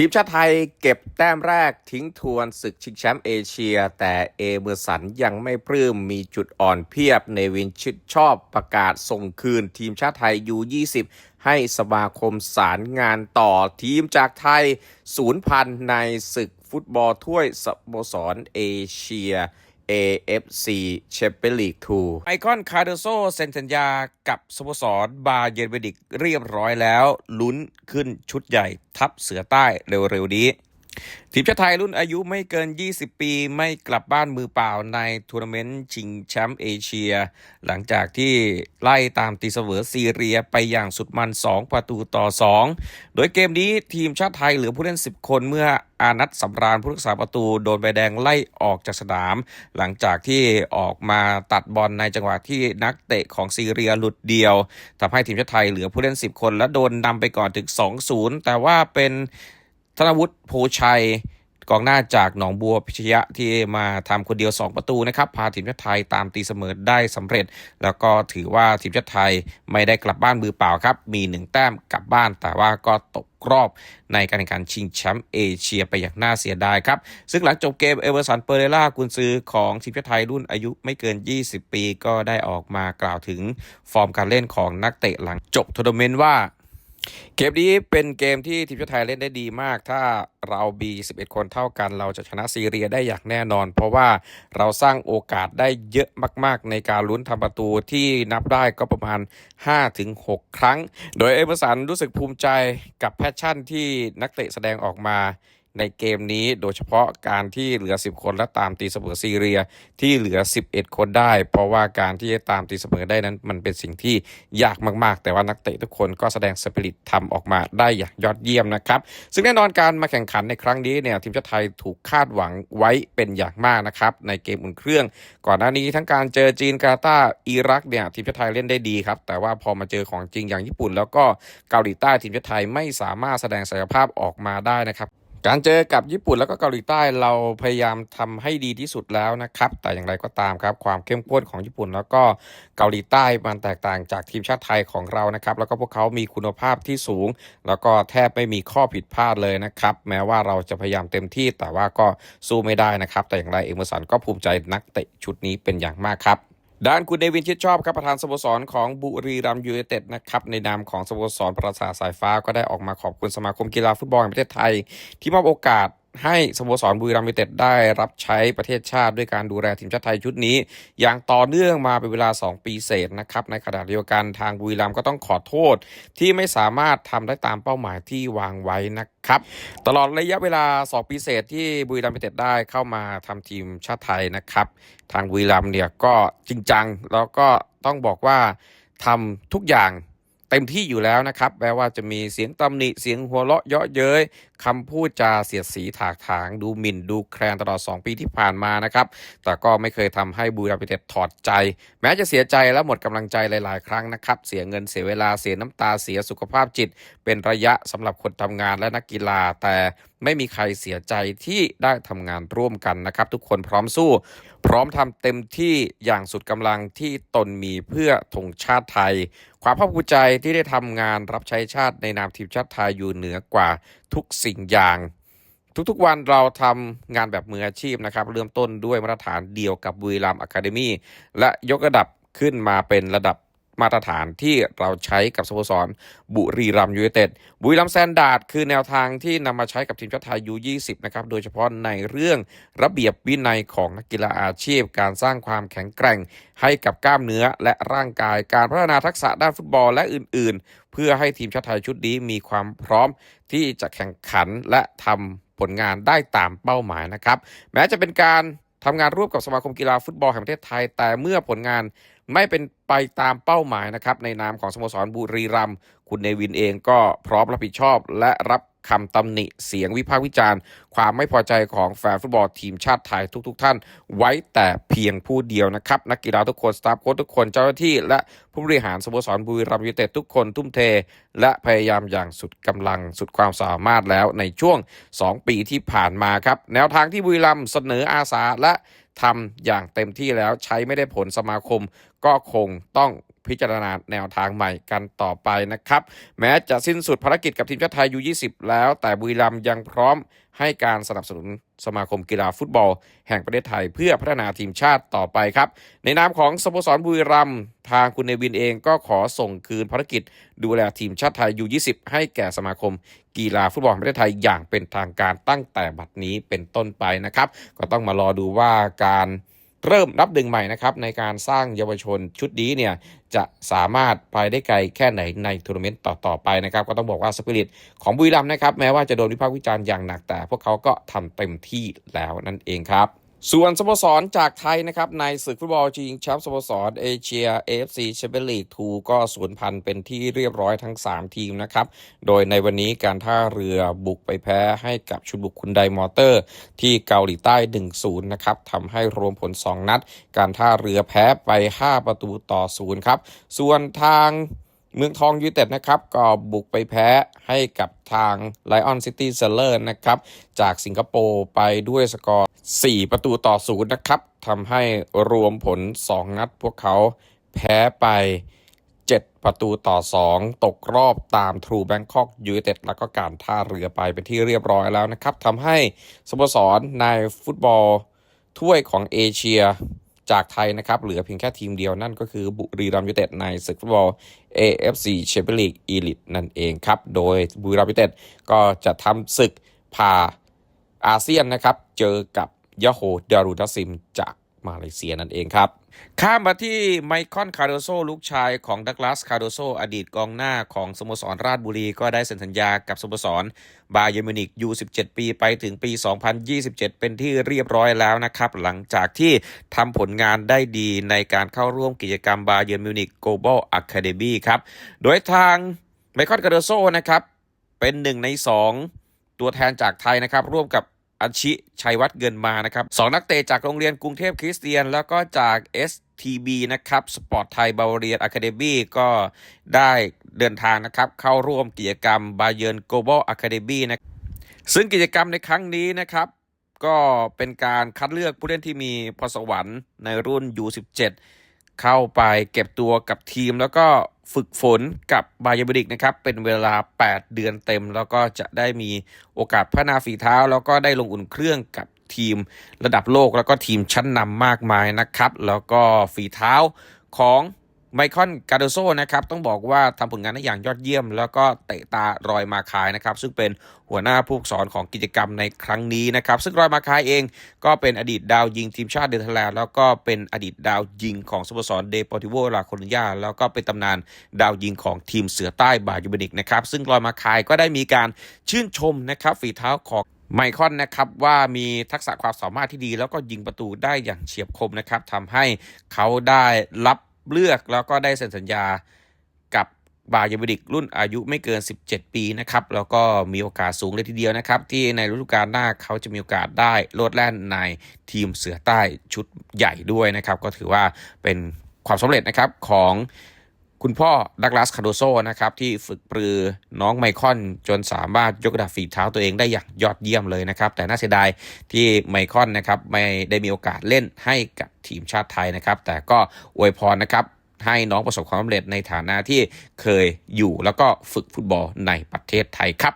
ทีมชาติไทยเก็บแต้มแรกทิ้งทวนศึกชิงแชมป์เอเชีย แต่เอเมอร์สันยังไม่ปลื้มมีจุดอ่อนเพียบในวินชิดชอบประกาศส่งคืน ทีมชาติไทยยู20 ให้สมาคมสารงานต่อทีมจากไทยศูนย์พันในศึกฟุตบอลถ้วยสโมสรเอเชีย AFC Champions League 2ไอคอนคาร์โดโซเซ็นสัญญากับสโมสรบาเยร์นเบดิกเรียบร้อยแล้ว ลุ้นขึ้นชุดใหญ่ทับเสือใต้เร็วๆนี้ ทีมชาติไทยรุ่นอายุไม่เกิน 20 ปี ไม่กลับบ้านมือเปล่าในทัวร์นาเมนต์ชิงแชมป์เอเชีย หลังจากที่ไล่ตามตีเสมอซีเรียไปอย่างสุดมัน 2 ประตูต่อ 2 โดยเกมนี้ทีมชาติไทยเหลือผู้เล่น 10 คนเมื่ออานัทสำราญผู้รักษาประตูโดนใบแดงไล่ออกจากสนาม หลังจากที่ออกมาตัดบอลในจังหวะที่นักเตะของซีเรียหลุดเดียวทำให้ทีมชาติไทยเหลือผู้เล่น 10 คนและโดนนำไปก่อนถึง 2-0 แต่ว่าเป็น ธนวุฒิโพชัยกองหน้าจากหนองบัวพิชยะที่มาทำคนเดียว 2 ประตูนะครับพาทีมชาติไทยตามตีเสมอได้สำเร็จ แล้วก็ถือว่าทีมชาติไทยไม่ได้กลับบ้านมือเปล่าครับ มี 1 แต้มกลับบ้าน แต่ว่าก็ตกรอบในการแข่งขันชิงแชมป์เอเชียไปอย่างน่าเสียดายครับ ซึ่งหลังจบเกมเอเวอร์สันเปเรล่ากุนซือของทีมชาติไทยรุ่นอายุไม่เกิน 20 ปีก็ได้ออกมากล่าวถึงฟอร์มการเล่นของนักเตะหลังจบทัวร์นาเมนต์ว่า เกมนี้เป็นเกมที่ทีมชาติไทยเล่นได้ดีมาก ถ้าเราบี11 คนเท่ากัน เราจะชนะซีเรียได้อย่างแน่นอน เพราะว่าเราสร้างโอกาสได้เยอะมาก ๆ ในการลุ้นทำประตูที่นับได้ก็ประมาณ 5-6 ครั้ง โดยเอเมอร์สันรู้สึกภูมิใจกับแพชชั่นที่นักเตะแสดงออกมา ในเกมนี้โดยเฉพาะการที่เหลือ 10 คนและตามตีเสมอซีเรียที่เหลือ 11 คนได้ เพราะว่าการที่จะตามตีเสมอได้นั้น มันเป็นสิ่งที่ยากมาก ๆ แต่ว่านักเตะทุกคนก็แสดงสปิริตทำออกมาได้อย่างยอดเยี่ยมนะครับซึ่งแน่นอนการมาแข่งขันในครั้งนี้เนี่ยทีมชาติไทยถูกคาดหวังไว้เป็นอย่างมากนะครับในเกมอุ่นเครื่อง ก่อนหน้านี้ทั้งการเจอจีนกาตาร์อิรักเนี่ยทีมชาติไทยเล่นได้ดีครับแต่ว่าพอมาเจอของจริงอย่างญี่ปุ่น แล้วก็เกาหลีใต้ทีมชาติไทยไม่สามารถแสดงศักยภาพออกมาได้นะครับ การเจอกับญี่ปุ่นแล้วก็เกาหลีใต้เราพยายามทำให้ดีที่สุดแล้วนะครับ แต่อย่างไรก็ตามครับ ความเข้มข้นของญี่ปุ่น แล้วก็เกาหลีใต้มันแตกต่างจากทีมชาติไทยของเรานะครับ แล้วก็พวกเขามีคุณภาพที่สูง แล้วก็แทบไม่มีข้อผิดพลาดเลยนะครับ แม้ว่าเราจะพยายามเต็มที่แต่ว่าก็สู้ไม่ได้นะครับ แต่อย่างไรเอเมอร์สันก็ภูมิใจนักเตะชุดนี้เป็นอย่างมากครับ ด้านคุณเดวินชิดชอบครับประธานสโมสรของบุรีรัมย์ยูไนเต็ดนะครับในนามของสโมสรประสาทสายฟ้าก็ได้ออกมาขอบคุณสมาคมกีฬาฟุตบอลแห่งประเทศไทย ที่มอบโอกาส ให้สโมสรบุรีรัมย์ยูไนเต็ดได้รับใช้ประเทศชาติด้วยการดูแลทีมชาติไทยชุดนี้ อย่างต่อเนื่องมาเป็นเวลา 2 ปีเศษนะครับในขณะเดียวกันทางบุรีรัมย์ก็ต้องขอโทษ ที่ไม่สามารถทำได้ตามเป้าหมายที่วางไว้นะครับตลอดระยะเวลา 2 ปีเศษที่บุรีรัมย์ยูไนเต็ดได้เข้ามาทำทีมชาติไทยนะครับ ทางบุรีรัมย์เนี่ยก็จริงจังแล้วก็ต้องบอกว่าทำทุกอย่างเต็มที่อยู่แล้วนะครับแม้ว่าจะมีเสียงตำหนิ เสียงหัวเราะเยาะเย้ย คำพูดจาเสียดสีถากถาง ดูหมิ่น ดูแคลนตลอด 2 ปีที่ผ่านมานะครับ แต่ก็ไม่เคยทำให้บุรีรัมย์ยูไนเตถอดใจ แม้จะเสียใจและหมดกำลังใจหลาย ๆ ครั้งนะครับ เสียเงินเสียเวลาเสียน้ำตาเสียสุขภาพจิต เป็นระยะสำหรับคนทำงานและนักกีฬา แต่ไม่มีใครเสียใจที่ได้ทำงานร่วมกันนะครับ ทุกคนพร้อมสู้ พร้อมทำเต็มที่อย่างสุดกำลังที่ตนมีเพื่อธงชาติไทย ความภาคภูมิใจที่ได้ทำงานรับใช้ชาติในนามทีมชาติไทยอยู่เหนือกว่า ทุกสิ่งอย่าง ทุกๆวันเราทำงานแบบมืออาชีพนะครับ เริ่มต้นด้วยมาตรฐานเดียวกับบุรีรัมย์อะคาเดมี่และยกระดับขึ้นมาเป็นระดับ มาตรฐานที่เราใช้กับสโมสรบุรีรัมยูไนเต็ดบุรีรัมแซนดาร์ดคือแนวทางที่นำมาใช้กับทีมชาติไทยยู20นะครับโดยเฉพาะในเรื่องระเบียบวินัยของนักกีฬาอาชีพ การสร้างความแข็งแกร่ง ให้กับกล้ามเนื้อและร่างกายการพัฒนาทักษะด้านฟุตบอลและอื่น ๆ เพื่อให้ทีมชาติไทยชุดนี้มีความพร้อมที่จะแข่งขันและทำผลงานได้ตามเป้าหมายนะครับ แม้จะเป็นการ ทำงานร่วมกับสมาคมกีฬาฟุตบอลแห่งประเทศไทย แต่เมื่อผลงานไม่เป็นไปตามเป้าหมายนะครับในนามของสโมสรบุรีรัมย์คุณเนวินเองก็พร้อมรับผิดชอบ และรับ คำตำหนิเสียงวิพากษ์วิจารณ์ ความไม่พอใจของแฟนฟุตบอลทีมชาติไทยทุกๆทท่าน ไว้แต่เพียงผู้เดียวนะครับ นักกีฬาทุกคน สตาฟโค้ชทุกคนเจ้าหน้าที่ และผู้บริหารสโมสรบุรีรัมย์ยูเต็ดทุกคนทุ่มเท และพยายามอย่างสุดกำลังสุดความสามารถแล้วในช่วง 2 ปีที่ผ่านมาครับ แนวทางที่บุรีรัมย์เสนออาสาและทำอย่างเต็มที่แล้วใช้ไม่ได้ผลสมาคม ก็คงต้อง พิจารณาแนวทางใหม่กันต่อไปนะครับ แม้จะสิ้นสุดภารกิจกับทีมชาติไทยยู20 แล้ว แต่บุรีรัมย์ยังพร้อมให้การสนับสนุนสมาคมกีฬาฟุตบอล แห่งประเทศไทยเพื่อพัฒนาทีมชาติต่อไปครับ ในนามของสโมสรบุรีรัมย์ทางคุณเนวินเองก็ขอส่งคืนภารกิจ ดูแลทีมชาติไทยยู20 ให้แก่สมาคมกีฬาฟุตบอลแห่งประเทศไทยอย่างเป็นทางการตั้งแต่บัดนี้เป็นต้นไปนะครับ ก็ต้องมารอดูว่าการ เริ่มนับดึงใหม่นะครับในการสร้างเยาวชนชุดนี้เนี่ยจะสามารถไปได้ไกลแค่ไหนในทัวร์นาเมนต์ต่อ ๆ ไปนะครับ ก็ต้องบอกว่าสปิริตของบุรีรัมย์นะครับ แม้ว่าจะโดนวิพากษ์วิจารณ์อย่างหนักแต่พวกเขาก็ทำเต็มที่แล้วนั่นเองครับ ส่วนสโมสรจากไทยนะครับ ในศึกฟุตบอลชิงแชมป์สโมสรเอเชีย AFC แชมเปี้ยนลีก2ก็สูญพันธุ์เป็นที่เรียบร้อยทั้ง 3 ทีมนะครับ โดยในวันนี้การท่าเรือบุกไปแพ้ให้กับชุดบุกคุณไดมอเตอร์ ที่เกาหลีใต้ 1-0 นะครับทำให้รวมผล 2 นัด การท่าเรือแพ้ไป 5 ประตูต่อ 0 ครับ ส่วนทาง เมืองทองยูเต็ดนะครับ ก็บุกไปแพ้ให้กับทาง Lion City s e l l e r นะครับ จากสิงคโปร์ไปด้วยสกอร์ 4 ประตูต่อ0นะครับทำให้รวมผล 2 นัดพวกเขาแพ้ไป 7 ประตูต่อ 2 ตกรอบตาม True Bangkok United แล้วก็การท่าเรือไปเป็นที่เรียบร้อยแล้วนะครับทำให้สโมสรในฟุตบอลถ้วยของเอเชีย จากไทยนะครับ เหลือเพียงแค่ทีมเดียวนั่นก็คือบุรีรัมย์ยูเต็ดในศึกฟุตบอล AFC Champions League Elite นั่นเองครับ โดยบุรีรัมย์ยูเต็ดก็จะทำศึกพาอาเซียนนะครับ เจอกับยาโฮเดารุดัสซิมจาก มาเลเซียนั่นเองครับ ข้ามมาที่ไมคอนคาร์โดโซลูกชายของดักลาสคาร์โดโซอดีตกองหน้าของสโมสรราชบุรี ก็ได้เซ็นสัญญากับสโมสร บาเยร์มิวนิกยู17 ปีไปถึงปี 2027 เป็นที่เรียบร้อยแล้วนะครับ หลังจากที่ทำผลงานได้ดีในการเข้าร่วมกิจกรรมบาเยร์มิวนิก Global Academy ครับ โดยทางไมคอนคาร์โดโซนะครับเป็นหนึ่งใน 2 ตัวแทนจากไทยนะครับร่วมกับ อาชิชัยวัฒน์เงินมานะครับสองนักเตะจากโรงเรียนกรุงเทพคริสเตียน แล้วก็จาก STB นะครับสปอร์ตไทยบาวเรียนอะคาเดมี่ก็ได้เดินทางนะครับเข้าร่วมกิจกรรมบาเยิร์น Global Academy นะซึ่งกิจกรรมในครั้งนี้นะครับก็เป็นการคัดเลือกผู้เล่นที่มีพรสวรรค์ในรุ่น U17 เข้าไปเก็บตัวกับทีม แล้วก็ฝึกฝนกับบาเยบริกนะครับ เป็นเวลา 8 เดือนเต็ม แล้วก็จะได้มีโอกาสพัฒนาฝีเท้า แล้วก็ได้ลงอุ่นเครื่องกับทีมระดับโลกแล้วก็ทีมชั้นนำมากมายนะครับ แล้วก็ฝีเท้าของ ไมคอนกาโดโซนะครับต้องบอกว่าทำผลงานได้อย่างยอดเยี่ยม แล้วก็เตะตารอยมาคายนะครับซึ่งเป็นหัวหน้าผู้สอนของกิจกรรมในครั้งนี้นะครับซึ่งรอยมาคายเองก็เป็นอดีตดาวยิงทีมชาติเดนทแลนด์แล้วก็เป็นอดีตดาวยิงของสโมสรเดปอติโวลาโคลญาแล้วก็เป็นตำนานดาวยิงของทีมเสือใต้บายูเบนิกนะครับซึ่งรอยมาคายก็ได้มีการชื่นชมนะครับฝีเท้าของไมคอนนะครับว่ามีทักษะความสามารถที่ดี แล้วก็ยิงประตูได้อย่างเฉียบคมนะครับทำให้เขาได้รับ เลือกแล้วก็ได้เซ็นสัญญากับบาเยอร์มิริกรุ่นอายุไม่เกิน 17 ปีนะครับ แล้วก็มีโอกาสสูงเลยทีเดียวนะครับ ที่ในฤดูกาลหน้าเขาจะมีโอกาสได้โลดแล่นในทีมเสือใต้ชุดใหญ่ด้วยนะครับ ก็ถือว่าเป็นความสำเร็จนะครับของ คุณพ่อดักลาสคาโดโซนะครับที่ฝึกปรือน้องไมคอนจนสามารถยกระดับฝีเท้าตัวเองได้อย่างยอดเยี่ยมเลยนะครับ แต่น่าเสียดายที่ไมคอนนะครับไม่ได้มีโอกาสเล่นให้กับทีมชาติไทยนะครับ แต่ก็อวยพรนะครับให้น้องประสบความสำเร็จในฐานะที่เคยอยู่แล้วก็ฝึกฟุตบอลในประเทศไทยครับ